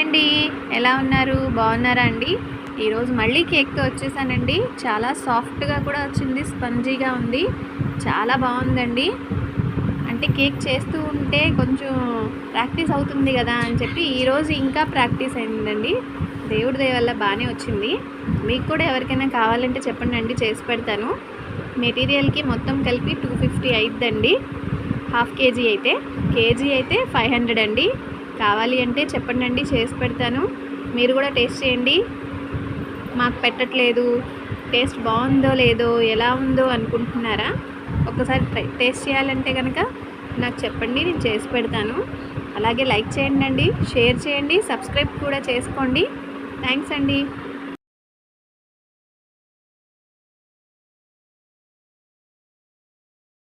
అండి. ఎలా ఉన్నారు? బాగున్నారా అండి? ఈరోజు మళ్ళీ కేక్తో వచ్చేసానండి. చాలా సాఫ్ట్గా కూడా వచ్చింది స్పంజీగా ఉంది. చాలా బాగుందండి. అంటే కేక్ చేస్తూ ఉంటే కొంచెం ప్రాక్టీస్ అవుతుంది కదా అని చెప్పి ఈరోజు ఇంకా ప్రాక్టీస్ అయిందండి. దేవుడి దయ వల్ల బాగానే వచ్చింది. మీకు కూడా ఎవరికైనా కావాలంటే చెప్పండి అండి చేసి పెడతాను. మెటీరియల్కి మొత్తం కలిపి టూ ఫిఫ్టీ అయిద్దండి. హాఫ్ కేజీ అయితే. కేజీ అయితే ఫైవ్ హండ్రెడ్ అండి. కావాలి అంటే చెప్పండి అండి చేసి పెడతాను. మీరు కూడా టేస్ట్ చేయండి. మాకు పెట్టట్లేదు. టేస్ట్ బాగుందో లేదో ఎలా ఉందో అనుకుంటున్నారా? ఒకసారి ట్రై టేస్ట్ చేయాలంటే కనుక నాకు చెప్పండి నేను చేసి పెడతాను. అలాగే లైక్ చేయండి అండి షేర్ చేయండి సబ్స్క్రైబ్ కూడా చేసుకోండి. థ్యాంక్స్ అండి.